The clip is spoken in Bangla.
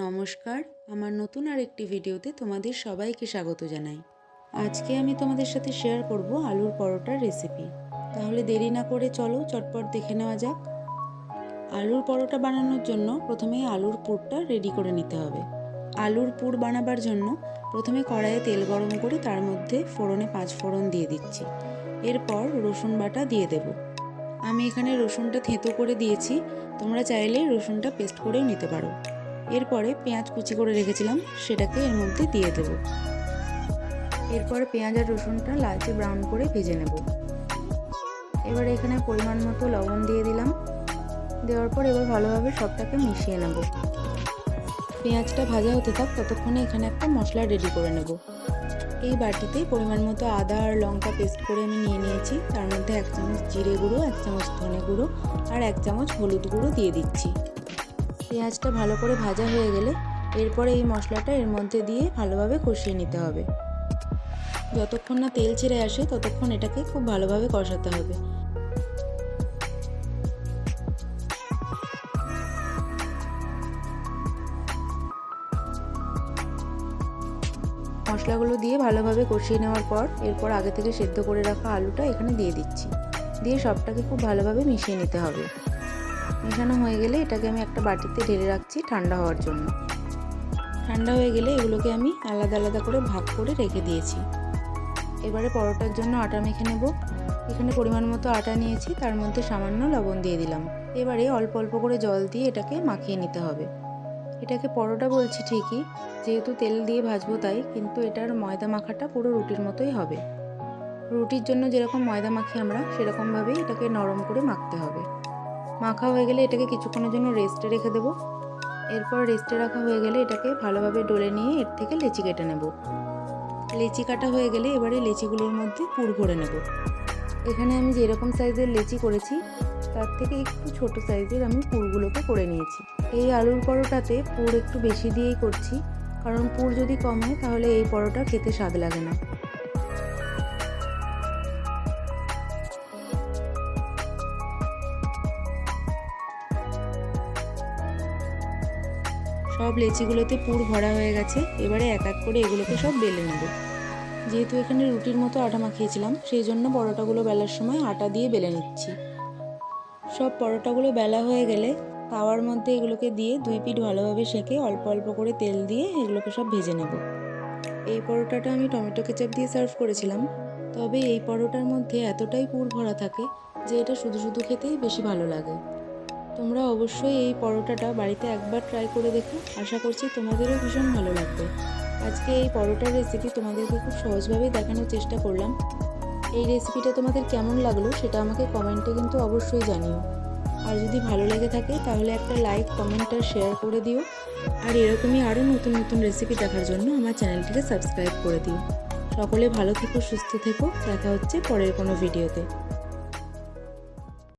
নমস্কার, আমার নতুন আর একটি ভিডিওতে তোমাদের সবাইকে স্বাগত জানাই। আজকে আমি তোমাদের সাথে শেয়ার করব আলুর পরোটার রেসিপি তাহলে দেরি না করে চলো, চটপট দেখে নেওয়া যাক। আলুর পরোটা বানানোর জন্য প্রথমে আলুর পুরটা রেডি করে নিতে হবে। আলুর পুর বানাবার জন্য প্রথমে কড়াইয়ে তেল গরম করে তার মধ্যে ফোড়নে পাঁচ ফোড়ন দিয়ে দিচ্ছি। এরপর রসুন বাটা দিয়ে দেব। আমি এখানে রসুনটা থেঁতো করে দিয়েছি, তোমরা চাইলে রসুনটা পেস্ট করেও নিতে পারো। এরপরে পেঁয়াজ কুচি করে রেখেছিলাম, সেটাকে এর মধ্যে দিয়ে দেব। এরপরে পেঁয়াজ আর রসুনটা লালচে ব্রাউন করে ভেজে নেব। এবার এখানে পরিমাণ মতো লবণ দিয়ে দিলাম। দেওয়ার পর এবার ভালোভাবে সবটাকে মিশিয়ে নেব। পেঁয়াজটা ভাজা হতে থাক, ততক্ষণে এখানে একটা মশলা রেডি করে নেব। এই বাটিতে পরিমাণ মতো আদা আর লঙ্কা পেস্ট করে আমি নিয়ে নিয়েছি। তার মধ্যে এক চামচ জিরে গুঁড়ো, এক চামচ ধনে গুঁড়ো আর এক চামচ হলুদ গুঁড়ো দিয়ে দিচ্ছি। পেঁয়াজটা ভালো করে ভাজা হয়ে গেলে এরপরে এই মশলাটা এর মধ্যে দিয়ে ভালোভাবে কষিয়ে নিতে হবে। যতক্ষণ না তেল ছেড়ে আসে ততক্ষণ এটাকে খুব ভালোভাবে কষাতে হবে। মশলাগুলো দিয়ে ভালোভাবে কষিয়ে নেওয়ার পর এরপর আগে থেকে সেদ্ধ করে রাখা আলুটা এখানে দিয়ে দিচ্ছি। দিয়ে সবটাকে খুব ভালোভাবে মিশিয়ে নিতে হবে। মেশানো হয়ে গেলে এটাকে আমি একটা বাটিতে ঢেলে রাখছি ঠান্ডা হওয়ার জন্য। ঠান্ডা হয়ে গেলে এগুলোকে আমি আলাদা আলাদা করে ভাগ করে রেখে দিয়েছি। এবারে পরোটার জন্য আটা মেখে নেব। এখানে পরিমাণ মতো আটা নিয়েছি, তার মধ্যে সামান্য লবণ দিয়ে দিলাম। এবারে অল্প অল্প করে জল দিয়ে এটাকে মাখিয়ে নিতে হবে। এটাকে পরোটা বলছি ঠিকই, যেহেতু তেল দিয়ে ভাজবো তাই, কিন্তু এটার ময়দা মাখাটা পুরো রুটির মতোই হবে। রুটির জন্য যেরকম ময়দা মাখি আমরা, সেরকমভাবেই এটাকে নরম করে মাখতে হবে। মাখা হয়ে গেলে এটাকে কিছুক্ষণের জন্য রেস্টে রেখে দেবো। এরপর রেস্টে রাখা হয়ে গেলে এটাকে ভালোভাবে ডলে নিয়ে এর থেকে লেচি কেটে নেব। লেচি কাটা হয়ে গেলে এবারে লেচিগুলোর মধ্যে পুর ভরে নেব। এখানে আমি যেরকম সাইজের লেচি করেছি, তার থেকে একটু ছোট সাইজের আমি পুরগুলোকে করে নিয়েছি। এই আলুর পরোটাতে পুর একটু বেশি দিয়েই করছি, কারণ পুর যদি কম হয় তাহলে এই পরোটা খেতে স্বাদ লাগে না। সব লেচিগুলোতে পুর ভরা হয়ে গেছে। এবারে এক এক করে এগুলোকে সব বেলে নেব। যেহেতু এখানে রুটির মতো আটা মাখিয়েছিলাম, সেই জন্য পরোটাগুলো বেলার সময় আটা দিয়ে বেলে নিচ্ছি। সব পরোটাগুলো বেলা হয়ে গেলে তাওয়ার মধ্যে এগুলোকে দিয়ে দুই পিঠ ভালোভাবে সেঁকে অল্প অল্প করে তেল দিয়ে এগুলোকে সব ভেজে নেব। এই পরোটাটা আমি টমেটো কেচাপ দিয়ে সার্ভ করেছিলাম। তবে এই পরোটার মধ্যে এতটাই পুর ভরা থাকে যে এটা শুধু শুধু খেতেই বেশি ভালো লাগে। তোমরা অবশ্যই এই পরোটাটা বাড়িতে একবার ট্রাই করে দেখো। আশা করছি তোমাদেরও ভীষণ ভালো লাগবে। আজকে এই পরোটার রেসিপি তোমাদেরকে খুব সহজভাবেই দেখানোর চেষ্টা করলাম। এই রেসিপিটা তোমাদের কেমন লাগল সেটা আমাকে কমেন্টে কিন্তু অবশ্যই জানিও। আর যদি ভালো লেগে থাকে তাহলে একটা লাইক কমেন্ট আর শেয়ার করে দিও। আর এরকমই আরও নতুন নতুন রেসিপি দেখার জন্য আমার চ্যানেলটিকে সাবস্ক্রাইব করে দিও। সকলে ভালো থেকো, সুস্থ থেকো। দেখা হচ্ছে পরের কোনো ভিডিওতে